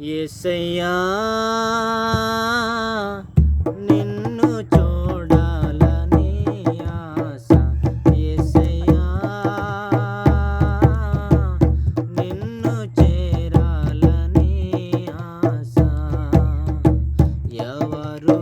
ఎసయ్యా నిన్ను చూడాలని ఆశ. ఎసయ్యా నిన్ను చేరాలని ఆశ. ఎవరు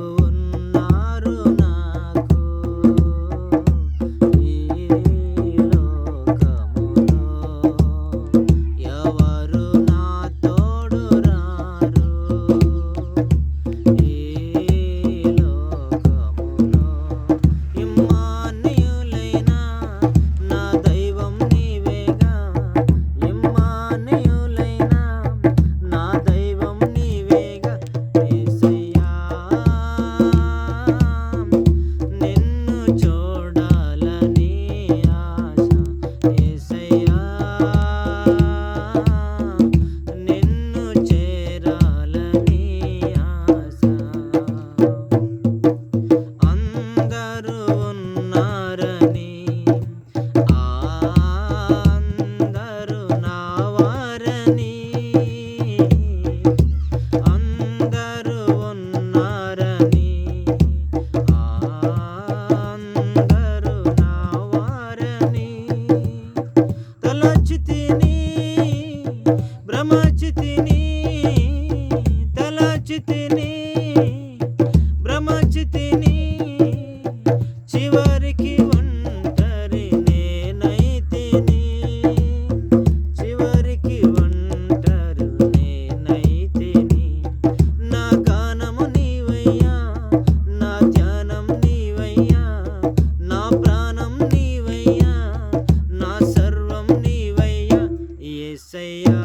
భ్రమచితిని భ్రమచితిని చివరికి ఒంటరి నేనైతిని. చివరికి ఒంటరు నేనైతిని. నా గానము నీవయ్యా నా ధ్యానం నీవయ్యా నా ప్రాణం నీవయ్యా నా సర్వం నీవయ్యా. ఏసయ్యా.